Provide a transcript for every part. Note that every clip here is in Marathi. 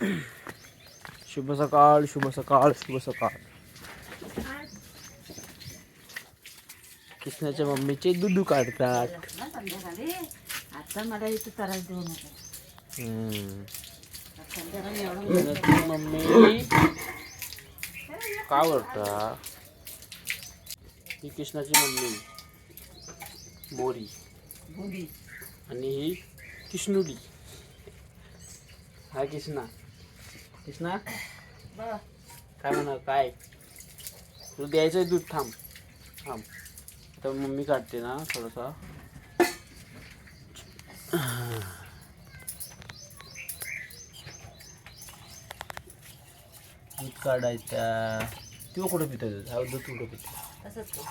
शुभ सकाळ शुभ सकाळ शुभ सकाळ. कृष्णाच्या मम्मीचे दूध काढतात. आता मला इथं त्रास देऊ नका. मम्मी का वरता ही कृष्णाची मम्मी. मोरी. बुंदी आणि ही कृष्णुली. हा कृष्णा. कृष्णा काय म्हणा काय? तुला द्यायचं आहे दूध थांब थांब. आता मम्मी काढते ना थोडंसा. दूध काढायच्या तो कुठं पितो दूध हा दूध कुठं पितो तसंच ते.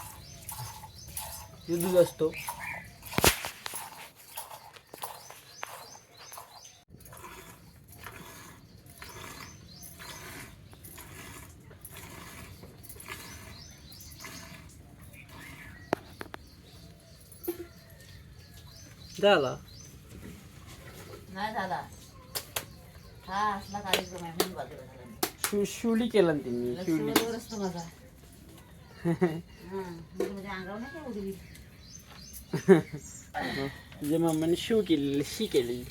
ते दूध असतो. झाला? नाही झाला. हा असला कार्यक्रम आहे म्हणून बाजूला झाला मी. शि शिवली केला ना त्यांनी शिवली बरोबर असतो माझा. हां म्हणजे माझ्या अंगावर नाही काय उडली? तुझ्या मम्मीने शिव केलेली शी केली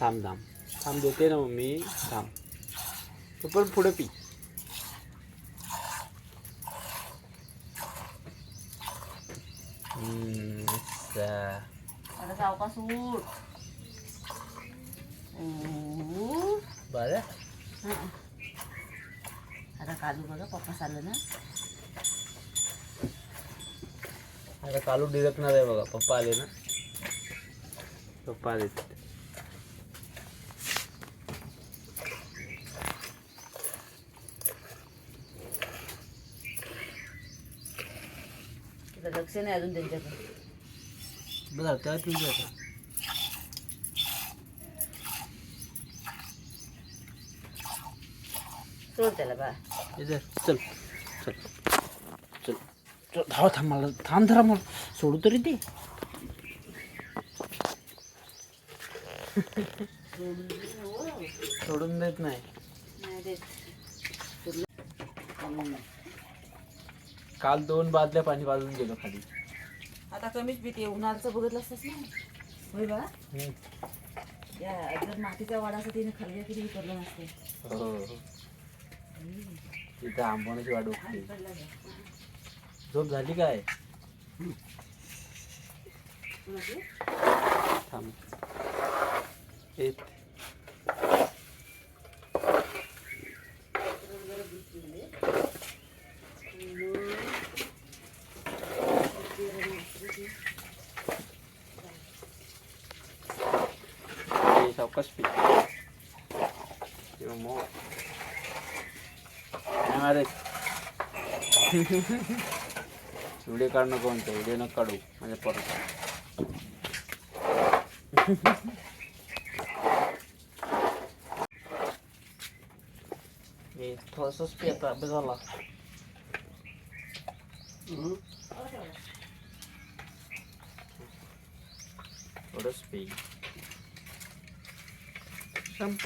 थांब थांब. थांब देते ना मम्मी. थांब. तू पण पुढे पी. हम्म, असं. आता सावकाश उठ ऊ. बरं हं. आता काजू बघा पप्पा चाललं ना आता कालू डिरकणार आहे लक्ष नाही अजून त्यांच्याकडे. बरं तेव्हा ठीक आहे सोड त्याला बा चल चल चल. चल धाव थांब मला थांब धरा मला. सोडू तरी ते सोडून देत नाही. नाही देत. काल दोन बादल्या पाणी पाजून गेलो खाली. आता कमीच पिते उन्हाळचं बघितलं असतंच ना? होय बा या जर मातीचा वाडा असं तिने खाल्ल्या तरी हे. करलं नसते हो तिथं आंबवण्याची वाट बघते झोप झाली काय? थांब. हे सावकाश पी किंवा मग नाही मारे व्हिडिओ काढ नको म्हणतो व्हिडिओ नको काढू म्हणजे परत हे थोडंसंच पी आता अभ्यास झाला 什么？